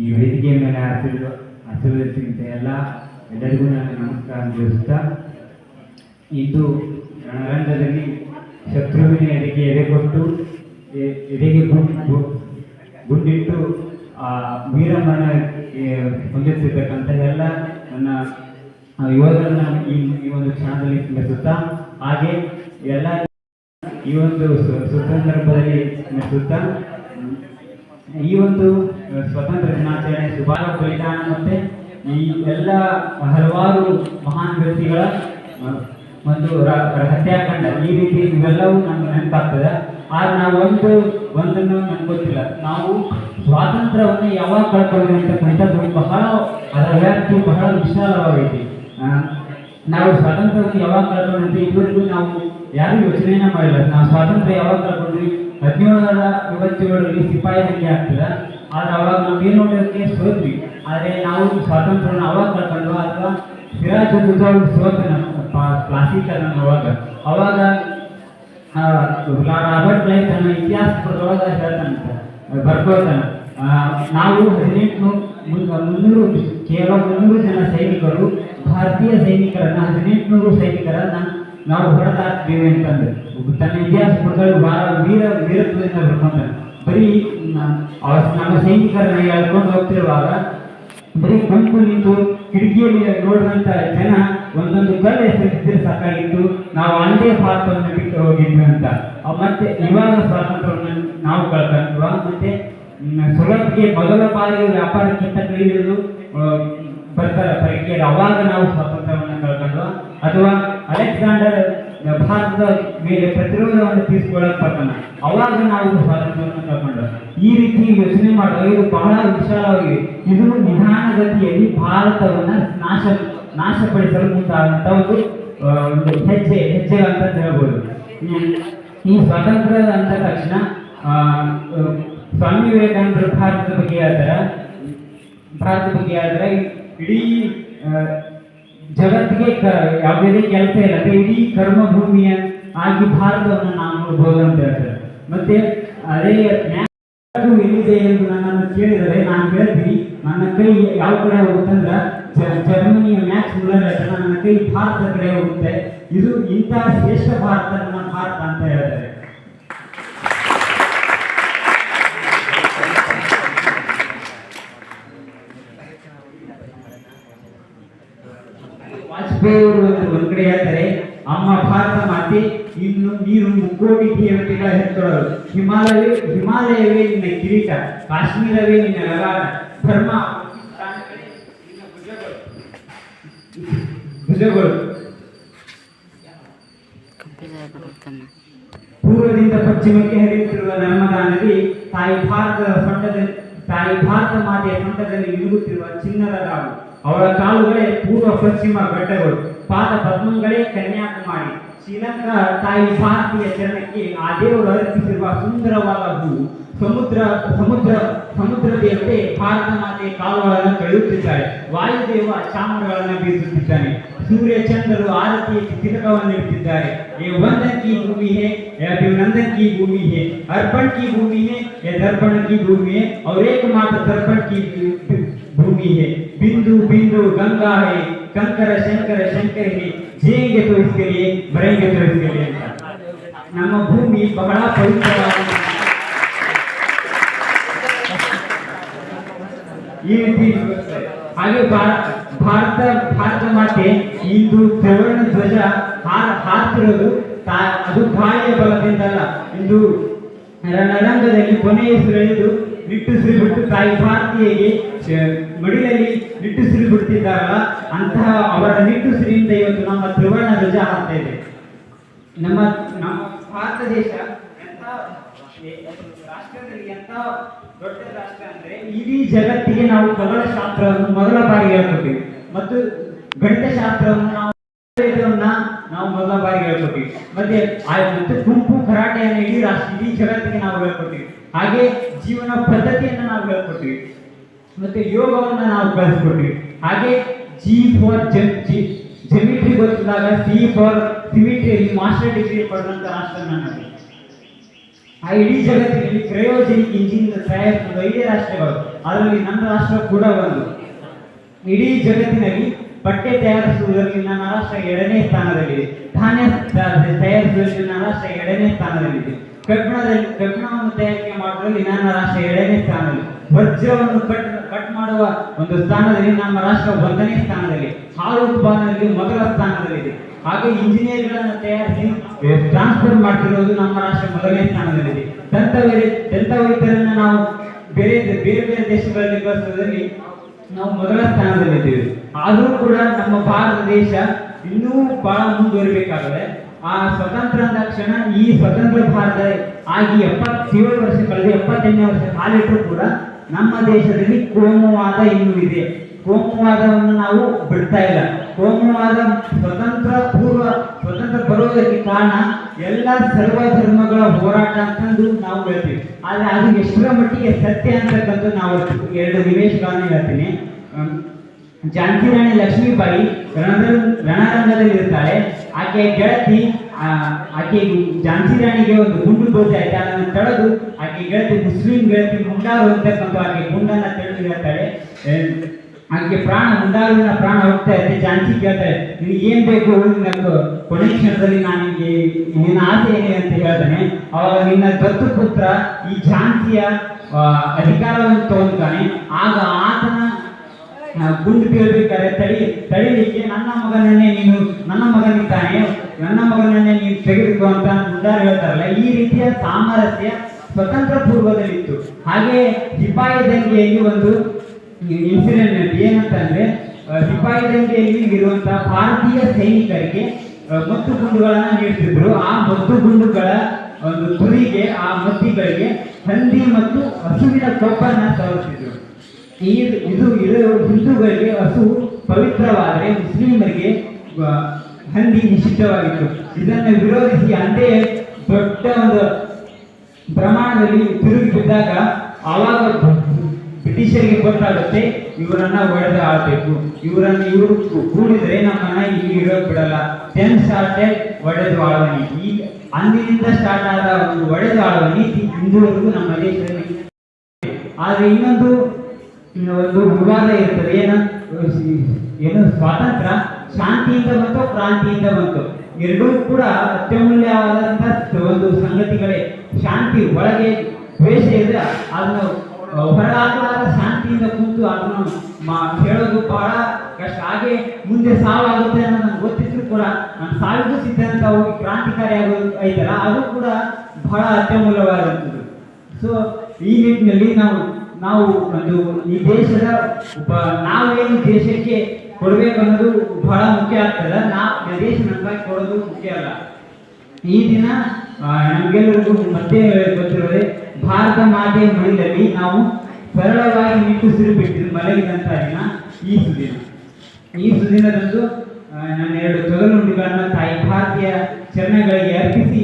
ಈ ವೇದಿಕೆಯ ಮೇಲೆ ಆಶೀರ್ವ ಆಶೀರ್ವದಿಸಿದಂತೆ ಎಲ್ಲ ಎಲ್ಲರಿಗೂ ನಾನು ನಮಸ್ಕಾರ ತಿಳಿಸುತ್ತಾ ಇಂದು ರಣರಂಗದಲ್ಲಿ ಶತ್ರುವಿನ ಎದೆಗೆ ಎದೆ ಕೊಟ್ಟು ಎದೆಗೆ ಗುಂಡು ಗುಂಡಿಟ್ಟು, ಆ ವೀರಮರಣ ಹೊಂದಿಸಿರ್ತಕ್ಕಂಥ ಎಲ್ಲ ನನ್ನ ಯುವಕರನ್ನ ಈ ಈ ಒಂದು ಕ್ಷಣದಲ್ಲಿ ಸ್ಮರಿಸುತ್ತಾ ಹಾಗೆ ಎಲ್ಲ ಈ ಒಂದು ಸುಸಂದರ್ಭದಲ್ಲಿ ಸ್ಮರಿಸುತ್ತಾ ಈ ಒಂದು ಸ್ವತಂತ್ರ ದಿನಾಚರಣೆ ಸುಭಾಷ ಬಲಿದಾನ ಮತ್ತೆ ಈ ಎಲ್ಲ ಹಲವಾರು ಮಹಾನ್ ವ್ಯಕ್ತಿಗಳ ಒಂದು ಹತ್ಯಾಕಾಂಡ ಈ ರೀತಿ ಇವೆಲ್ಲವೂ ನಮ್ಗೆ ನೆನಪಾಗ್ತದೆ. ಆದ್ರೆ ನಾವು ಒಂದು, ಒಂದನ್ನು ಗೊತ್ತಿಲ್ಲ. ನಾವು ಸ್ವಾತಂತ್ರ್ಯವನ್ನು ಯಾವಾಗ ಕಳ್ಕೊಂಡ್ವಿ ಅಂತ ಬಹಳ, ಅದರ ವ್ಯಾಪ್ತಿ ಬಹಳ ವಿಶಾಲವಾಗೈತಿ. ನಾವು ಸ್ವಾತಂತ್ರ್ಯವನ್ನು ಯಾವಾಗ ಕಳ್ಕೊಂಡ್ರಿ ಇದುವರೆಗೂ ನಾವು ಯಾರು ಯೋಚನೆಯನ್ನ ಮಾಡಿಲ್ಲ. ನಾವು ಸ್ವಾತಂತ್ರ್ಯ ಯಾವಾಗ ಕಳ್ಕೊಂಡ್ವಿ? ಹದಿನೇಳರ ಇವತ್ತೇಳರಲ್ಲಿ ಸಿಪಾಯಿ ದಂಗೆ ಆಗ್ತದೆ. ಆದ್ರೆ ಅವಾಗ ನಾವು ಏನು ನೋಡೋದಕ್ಕೆ ಸೋತ್ವಿ. ಆದರೆ ನಾವು ಸ್ವಾತಂತ್ರ್ಯನ ಅವಾಗ ಕಳ್ಕೊಂಡು ಅಥವಾ ಸಿರಾಜ್ ಉದ್ದವ್ ಸೋತ ಕ್ಲಾಸಿಕಲ್ ಅವಾಗ. ಅವಾಗ ರಾಬರ್ಟ್ ಕ್ಲೈವ್ ತನ್ನ ಇತಿಹಾಸ ಪುಟದೊಳಗ ಹೇಳ್ತಾನಂತ ಬರ್ಕೋತಾನ. ನಾವು ಹದಿನೆಂಟು ಮುನ್ನೂರು, ಕೇವಲ ಮುನ್ನೂರು ಜನ ಸೈನಿಕರು, ಭಾರತೀಯ ಸೈನಿಕರನ್ನ ಹದಿನೆಂಟುನೂರು ಸೈನಿಕರನ್ನು ನಾವು ಹೊರತಾಕ್ತೀವಿ ಅಂತಂದ್ರೆ. ತನ್ನ ಇತಿಹಾಸ ಪ್ರಕಾರ ಬಹಳ ವೀರ ವೀರತ್ವದಿಂದ ಬರ್ಕೊಂಡ ಬರೀ ನಮ್ಮ ಸೈನಿಕರನ್ನ ಹೇಳ್ಕೊಂಡು ಹೋಗ್ತಿರುವಾಗ ಬರೀ ಗುಂಪು ನಿಂತು ಕಿಟಕಿಯಲ್ಲಿ ನೋಡಿದಂತ ಜನ ಒಂದೊಂದು ಕಲ್ಲು ಎಸೆದಿದ್ರೆ ಸಾಕಾಗಿತ್ತು. ನಾವು ಅಂದೇ ಪಾತ್ರವನ್ನು ಬಿಟ್ಟು ಹೋಗಿದ್ವಿ ಅಂತ. ಮತ್ತೆ ಇವಾಗ ಸ್ವಾತಂತ್ರ್ಯವನ್ನು ನಾವು ಕಳ್ಕೊಂಡ್ವ. ಮತ್ತೆ ಸುರತ್ಗೆ ಮೊದಲ ಬಾರಿ ವ್ಯಾಪಾರಕ್ಕಿಂತ ಕೈಯಿಳಿದು ಬರ್ತಾರೆ. ಪರೀಕ್ಷೆಯಲ್ಲಿ ಅವಾಗ ನಾವು ಸ್ವಾತಂತ್ರ್ಯವನ್ನು ಕಳ್ಕೊಂಡ್ವ. ಅಥವಾ ಅಲೆಕ್ಸಾಂಡರ್ ಭಾರತದ ಮೇಲೆ ಪ್ರತಿರೋಧವನ್ನು ತೀರಿಸಿಕೊಳ್ಳಕ್ ಬರ್ತಾನೆ ಅವಾಗ ನಾವು ಸ್ವಾತಂತ್ರ್ಯವನ್ನು ಕಳ್ಕೊಂಡ್ವ ಈ ರೀತಿ ಯೋಚನೆ ಮಾಡುವ ಇದು ಬಹಳ ವಿಶಾಲವಾಗಿದೆ. ಇದು ನಿಧಾನಗತಿಯಲ್ಲಿ ಭಾರತವನ್ನ ನಾಶ, ನಾಶಪಡಿಸಲು ಮುಂದಾದಂತ ಒಂದು ಒಂದು ಹೆಜ್ಜೆ ಹೆಜ್ಜೆ ಅಂತ ಹೇಳ್ಬೋದು. ಈ- ಸ್ವಾತಂತ್ರ್ಯ ಅಂದ ತಕ್ಷಣ ಸ್ವಾಮಿ ವಿವೇಕಾನಂದರು ಭಾರತದ ಬಗ್ಗೆ ಹೇಳ್ತಾರೆ? ಭಾರತದ ಬಗ್ಗೆ ಹೇಳಿದ್ರೆ ಇಡೀ ಜಗತ್ತಿಗೆ ಯಾವುದೇ ಕೆಲಸ ಅಂದ್ರೆ ಇಡೀ ಕರ್ಮಭೂಮಿಯ ಆಗಿ ಭಾರತವನ್ನು ನಾವು ನೋಡ್ಬೋದು ಅಂತ ಹೇಳ್ತಾರೆ. ಮತ್ತೆ ಅದೇ ಎಲ್ಲಿದೆ ಎಂದು ನನ್ನನ್ನು ಕೇಳಿದರೆ ನಾನು ಹೇಳ್ತೀನಿ, ನನ್ನ ಕೈ ಯಾವ ಕಡೆ ಹೋಗುತ್ತಂದ್ರೆ ಜರ್ಮನಿಯ ಮ್ಯಾಚ್ ಮೂಲಕ ನನ್ನ ಕೈ ಭಾರತದ ಕಡೆ ಹೋಗುತ್ತೆ. ಇದು ಇಂತಹ ಶ್ರೇಷ್ಠ ಭಾರತ ಭಾರತ ಅಂತ ಹೇಳ್ತಾರೆ ವಾಜಪೇಯಿ ಅಂತ ಒಂದು ಕಡೆ ಹೇಳ್ತಾರೆ, ಅಮ್ಮ, ಭಾರತ ಮಾತೆ, ಇನ್ನು ನೀನು ಮುಕ್ಕೋಟಿ ದೇವತೆಗಳ ಹೆತ್ತೊಳರು ಹಿಮಾಲಯವೇ ಹಿಮಾಲಯವೇ ನಿನ್ನ ಕಿರೀಟ, ಕಾಶ್ಮೀರವೇ ನಿನ್ನ ಲಗಾಟ ಧರ್ಮ ಪೂರ್ವದಿಂದ ಪಶ್ಚಿಮಕ್ಕೆ ಹರಿಯುತ್ತಿರುವ ನರ್ಮದಾ ನದಿ ತಾಯಿ ಭಾರತದ ಸೊಂಟದಲ್ಲಿ ತಾಯಿ ಭಾರತ ಮಾತೆಯ ಸೊಂಟದಲ್ಲಿ ಇರುಗುತ್ತಿರುವ ಚಿನ್ನದ ರಾವು ಅವಳ ಕಾಲುಗಳೇ ಪೂರ್ವ ಪಶ್ಚಿಮ ಘಟ್ಟಗಳು ಪಾದ ಪದ್ಮಗಳೇ ಕನ್ಯಾಕುಮಾರಿ ಶ್ರೀಲಂಕಾ ತಾಯಿ ಭಾರತೀಯ ಚರಣಕ್ಕೆ ಆ ದೇವರು ಅರ್ಪಿಸಿರುವ ಸುಂದರವಾದ ಹೂವು ಸಮುದ್ರ ಸಮುದ್ರ ಸಮುದ್ರ ದೇವತೆ ಭಾರತ ಮಾತೆ ಕಾಲುಗಳನ್ನು ಕಳೆಯುತ್ತಿದ್ದಾರೆ ವಾಯುದೇವ ಚಾಮರಗಳನ್ನು ಬೀಸುತ್ತಿದ್ದಾನೆ ಸೂರ್ಯ ಚಂದ್ರರು ಆರತಿಯ ತಿಲಕವನ್ನು ಇಡುತ್ತಿದ್ದಾರೆ ये वंदन की भूमि है ये अभिनंदन की भूमि है अर्पण की भूमि है ये दर्पण की भूमि है और एकमात्र दर्पण की भूमि है बिंदु बिंदु गंगा है कंकर शंकर शंकर है जिएंगे तो इसके लिए मरेंगे तो इसके लिए ನಮ್ಮ ಭೂಮಿ ಬಹಳ ಪವಿತ್ರವಾದ ಈ ರೀತಿ ಹಾಗೆ ಭಾ- ಭಾರತ ಭಾರತ ಮಾತೆ ಇಂದು ತ್ರಿವರ್ಣ ಧ್ವಜ ಹಾರ್ ಹಾರ್ತಿರೋದು ತಾ- ಅದು ಗಾಳಿಯ ಬಲದಿಂದಲ್ಲ ಇಂದು ರಣರಂಗದಲ್ಲಿ ಕೊನೆಯ ಸುಳಿದು ನಿಟ್ಟುಸಿರು ಬಿಟ್ಟು ತಾಯಿ ಭಾರತೀಯಗೆ ಶ- ಮಡಿಲಲ್ಲಿ ನಿಟ್ಟುಸಿರಿ ಬಿಡ್ತಿದ್ದಾರಲ್ಲ, ಅಂತಹ ಅವರ ನಿಟ್ಟುಸಿರಿಯಿಂದ ಇವತ್ತು ನಮ್ಮ ತ್ರಿವರ್ಣ ಧ್ವಜ ಹಾಕ್ತೇವೆ ನಮ್ಮ ನಮ್ಮ ಭಾರತ ದೇಶ ಎಂತ ರಾಷ್ಟ್ರದಲ್ಲಿ ಎಂತ ದೊಡ್ಡ ರಾಷ್ಟ್ರ ಅಂದ್ರೆ ಇಡೀ ಜಗತ್ತಿಗೆ ನಾವು ಖಗೋಳಶಾಸ್ತ್ರವನ್ನು ಮೊದಲ ಬಾರಿಗೆ ಹೇಳ್ಕೊಟ್ಟಿವಿ. ಮತ್ತು ಗಣಿತ ಶಾಸ್ತ್ರವನ್ನು ನಾವು ನಾವು ಮೊದಲ ಬಾರಿಗೆ ಹೇಳ್ಕೊಟ್ಟಿವಿ. ಮತ್ತೆ ಮತ್ತೆ ಗುಂಪು ಕರಾಟೆಯನ್ನು ಇಡೀ ರಾಷ್ಟ್ರ, ಇಡೀ ಜಗತ್ತಿಗೆ ನಾವು ಹೇಳ್ಕೊಟ್ಟಿವಿ. ಹಾಗೆ ಜೀವನ ಪದ್ಧತಿಯನ್ನು ನಾವು ಹೇಳ್ಕೊಟ್ಟಿವಿ. ಮತ್ತೆ ಯೋಗವನ್ನು ನಾವು ಕಲಿಸ್ಕೊಟ್ವಿ ಹಾಗೆ ಜಿ ಫಾರ್ ಜಿ ಜೆಮಿಟ್ರಿ ಗೊತ್ತಿದ್ದಾಗ ಸಿ ಫಾರ್ ಸಿಮಿಟ್ರಿಯಲ್ಲಿ ಮಾಸ್ಟರ್ ಡಿಗ್ರಿ ಪಡೆದಂತ ರಾಷ್ಟ್ರ ನನ್ನದು ಆ ಇಡೀ ಜಗತ್ತಿನಲ್ಲಿ ಕ್ರಯೋಜೆನಿಕ್ ಇಂಜಿನ್ ತಯಾರಿಸಿದ ಐದೇ ರಾಷ್ಟ್ರಗಳು. ಅದರಲ್ಲಿ ನನ್ನ ರಾಷ್ಟ್ರ ಕೂಡ ಒಂದು. ಇಡೀ ಜಗತ್ತಿನಲ್ಲಿ ಬಟ್ಟೆ ತಯಾರಿಸುವುದರಲ್ಲಿ ನನ್ನ ರಾಷ್ಟ್ರ ಎರಡನೇ ಸ್ಥಾನದಲ್ಲಿದೆ. ಧಾನ್ಯ ತ- ತಯಾರಿಸುವುದರಲ್ಲಿ ನನ್ನ ರಾಷ್ಟ್ರ ಎರಡನೇ ಸ್ಥಾನದಲ್ಲಿದೆ. ಕಬ್ಬಿಣದಲ್ಲಿ ಕಬ್ಬಿಣವನ್ನು ತಯಾರಿಕೆ ಮಾಡುವುದರಲ್ಲಿ ನನ್ನ ರಾಷ್ಟ್ರ ಎರಡನೇ ಸ್ಥಾನದಲ್ಲಿ. ವಜ್ರವನ್ನು ಕಟ್ ಕಟ್ ಮಾಡುವ ಒಂದು ಸ್ಥಾನದಲ್ಲಿ ನಮ್ಮ ರಾಷ್ಟ್ರ ಒಂದನೇ ಸ್ಥಾನದಲ್ಲಿ ಹಾಲು ಉತ್ಪಾದನೆಯಲ್ಲಿ ಮೊದಲ ಸ್ಥಾನದಲ್ಲಿದೆ. ಹಾಗೆ ಇಂಜಿನಿಯರ್ಗಳನ್ನು ತಯಾರಿಸಿ ಟ್ರಾನ್ಸ್ಫರ್ ಮಾಡ್ತಿರೋದು ನಮ್ಮ ರಾಷ್ಟ್ರ ಮೊದಲನೇ ಸ್ಥಾನದಲ್ಲಿದೆ. ದಂತ ದಂತ ವೈದ್ಯರನ್ನು ನಾವು ಬೇರೆ ಬೇರೆ ಬೇರೆ ದೇಶಗಳಲ್ಲಿ ಬಳಸುವುದರಲ್ಲಿ ನಾವು ಮೊದಲ ಸ್ಥಾನದಲ್ಲಿದ್ದೇವೆ. ಆದರೂ ಕೂಡ ನಮ್ಮ ಭಾರತ ದೇಶ ಇನ್ನೂ ಬಹಳ ಮುಂದುವರಿಬೇಕಾಗಿದೆ. ಆ ಸ್ವತಂತ್ರ ಅಂದ ಕ್ಷಣ ಈ ಸ್ವತಂತ್ರ ಭಾರತ ಆಗಿ ಎಪ್ಪತ್ತೇಳು ವರ್ಷ, ಕಳೆದ ಎಪ್ಪತ್ತೆಂಟನೇ ವರ್ಷ ಕಾಲಿಟ್ಟರು ಕೂಡ ನಮ್ಮ ದೇಶದಲ್ಲಿ ಕೋಮುವಾದ ಇನ್ನೂ ಇದೆ. ಕೋಮುವಾದವನ್ನು ನಾವು ಬಿಡ್ತಾ ಇಲ್ಲ. ಕೋಮುವಾದ ಸ್ವತಂತ್ರ ಪೂರ್ವ ಸ್ವತಂತ್ರ ಬರೋದಕ್ಕೆ ಕಾರಣ ಎಲ್ಲ ಸರ್ವ ಧರ್ಮಗಳ ಹೋರಾಟ ಅಂತಂದು ನಾವು ಹೇಳ್ತೀವಿ. ಆದ್ರೆ ಅದು ಎಷ್ಟರ ಮಟ್ಟಿಗೆ ಸತ್ಯ ಅಂತಕ್ಕಂಥ ನಾವು ಎರಡು ನಿವೇಶಗಳನ್ನು ಹೇಳ್ತೀನಿ. ಝಾನ್ಸಿ ರಾಣಿ ಲಕ್ಷ್ಮೀಬಾಯಿ ರಣರಂಗ ರಣರಂಗದಲ್ಲಿ ಇರ್ತಾಳೆ ಆಕೆ ಗೆಳತಿ ಆ, ಆಕೆ ಝಾನ್ಸಿ ರಾಣಿಗೆ ಒಂದು ಗುಂಡು ದೋಸೆ ಆಯ್ತು. ಅದನ್ನು ತಡೆದು ಆಕೆ ಗೆಳತಿ ಮುಸ್ಲಿಂ ಗೆಳತಿ ಮುಂಡಾರು ಅಂತಕ್ಕಂಥ ಆಕೆ ಗುಂಡನ್ನ ತೆಗೆದು ಹೇಳ್ತಾಳೆ ಆಕೆ ಪ್ರಾಣ ಮುಂಡಾರುವಿನ ಪ್ರಾಣ ಹೋಗ್ತಾ ಇರುತ್ತೆ. ಝಾನ್ಸಿ ಕೇಳ್ತಾಳೆ ನಿನಗೆ ಏನ್ ಬೇಕು ನಿನ್ನ ಕೊನೆ ಕ್ಷಣದಲ್ಲಿ ನಾನು ನಿನಗೆ ನಿನ್ನ ಆಸೆ ಏನೇ ಅಂತ ಹೇಳ್ತಾನೆ. ಅವಾಗ ನಿನ್ನ ದತ್ತು ಪುತ್ರ ಈ ಝಾನ್ಸಿಯ ಅಧಿಕಾರವನ್ನು ತಗೊಂತಾನೆ ಆಗ ಆತನ ಗುಂಡು ಬೀಳ್ಬೇಕಾದ್ರೆ ತಡಿ ತಡಿಲಿಕ್ಕೆ ನನ್ನ ಮಗನನ್ನೇ ನೀನು ನನ್ನ ಮಗನಿದ್ದಾನೆ. ನನ್ನ ಮಗನನ್ನೇ ನೀವು ತೆಗೆದುಕೋ ಅಂತ ಮುಂದಾರ ಹೇಳ್ತಾರಲ್ಲ, ಈ ರೀತಿಯ ಸಾಮರಸ್ಯ ಸ್ವತಂತ್ರ ಪೂರ್ವದಲ್ಲಿತ್ತು. ಹಾಗೆ ಸಿಪಾಯಿ ದಂಗೆಯಲ್ಲಿ ಒಂದು ಇನ್ಸಿಡೆಂಟ್. ಏನಂತಂದ್ರೆ ಸಿಪಾಯಿ ದಂಗೆಯಲ್ಲಿ ಇರುವಂತಹ ಭಾರತೀಯ ಸೈನಿಕರಿಗೆ ಮತ್ತು ಗುಂಡುಗಳನ್ನ ನೀಡ್ತಿದ್ರು. ಆ ಮದ್ದು ಗುಂಡುಗಳ ಒಂದು ತುರಿಗೆ, ಆ ಮದ್ದಿಗಳಿಗೆ ಹಂದಿ ಮತ್ತು ಹಸುವಿನ ಕೊಬ್ಬನ್ನ ಸವರಿಸಿದ್ರು ಈ ಇದು ಇದು ಹಿಂದೂಗಳಿಗೆ ಹಸು ಪವಿತ್ರವಾದರೆ ಮುಸ್ಲಿಮರಿಗೆ ಹಂದಿ ನಿಷಿದ್ಧವಾಗಿತ್ತು. ಇದನ್ನು ವಿರೋಧಿಸಿ ಅಂದೇ ದೊಡ್ಡ ಒಂದು ಪ್ರಮಾಣದಲ್ಲಿ ತಿರುಗಿ ಬಿದ್ದಾಗ ಆವಾಗ ಬ್ರಿಟಿಷರಿಗೆ ಗೊತ್ತಾಗುತ್ತೆ ಇವರನ್ನ ಒಡೆದು ಆಡಬೇಕು ಇವರನ್ನ ಇವರು ಕೂಡಿದ್ರೆ ನಮ್ಮನ್ನ ಇಲ್ಲಿ ಇರೋಕ್ ಬಿಡಲ್ಲ. ದೆನ್ ಸ್ಟಾರ್ಟೆಡ್ ಒಡೆದು ಆಳುವ ನೀತಿ ಅಂದಿನಿಂದ ಸ್ಟಾರ್ಟ್ ಆದ ಒಂದು ಒಡೆದು ಆಳುವ ನೀತಿ ಇಂದುವರೆಗೂ ನಮ್ಮ ದೇಶದಲ್ಲಿ ಆದ್ರೆ ಇನ್ನೊಂದು ಇನ್ನು ಒಂದು ವಿವಾದ ಇರ್ತದೆ. ಏನ, ಏನು ಸ್ವಾತಂತ್ರ್ಯ? ಶಾಂತಿಯಿಂದ ಬಂತು, ಕ್ರಾಂತಿಯಿಂದ ಬಂತು. ಎರಡೂ ಕೂಡ ಅತ್ಯಮೂಲ್ಯವಾದಂತಹ ಒಂದು ಸಂಗತಿಗಳೇ. ಶಾಂತಿ ಒಳಗೆ ದ್ವೇಷ ಇದ್ರೆ ಅದನ್ನು ಹೊರಹಾಕಲಾದ ಶಾಂತಿಯಿಂದ ಕೂತು ಅದನ್ನು ಹೇಳೋದು ಬಹಳ ಕಷ್ಟ. ಹಾಗೆ ಮುಂದೆ ಸಾವಾಗುತ್ತೆ ಅನ್ನೋದನ್ನು ನನಗೆ ಗೊತ್ತಿದ್ರು ಕೂಡ ನಾನು ಸಾವಿಗೂ ಸಿದ್ಧಾಂತ, ಹೋಗಿ ಕ್ರಾಂತಿಕಾರಿ ಆಗೋದು ಐತಲ್ಲ, ಅದು ಕೂಡ ಬಹಳ ಅತ್ಯಮೂಲ್ಯವಾದಂಥದ್ದು. ಸೊ ಈ ನಿಟ್ಟಿನಲ್ಲಿ ನಾವು ನಾವು ಒಂದು ಈ ದೇಶದ ಒಬ್ಬ ನಾವೇನು ದೇಶಕ್ಕೆ ಕೊಡಬೇಕು ಅನ್ನೋದು ಬಹಳ ಮುಖ್ಯ ಆಗ್ತದೆ. ನಾ ಪ್ರದೇಶ ನಮಗಾಗಿ ಕೊಡೋದು ಮುಖ್ಯ ಅಲ್ಲ. ಈ ದಿನ ನಮಗೆಲ್ಲರಿಗೂ ಮತ್ತೆ ಗೊತ್ತಿರೋದೆ, ಭಾರತ ಮಾತೆಯ ಮಡಿಲಲ್ಲಿ ನಾವು ಸರಳವಾಗಿ ನಿಟ್ಟುಸಿರು ಬಿಟ್ಟು ಮಲಗಿದಂತ ದಿನ ಈ ಸುದಿನ. ಈ ಸುದಿನದಂದು ನಾನು ಎರಡು ತೊಗಲುಂಡಿಗಳನ್ನು ತಾಯಿ ಭಾರತೀಯ ಚರಣಗಳಿಗೆ ಅರ್ಪಿಸಿ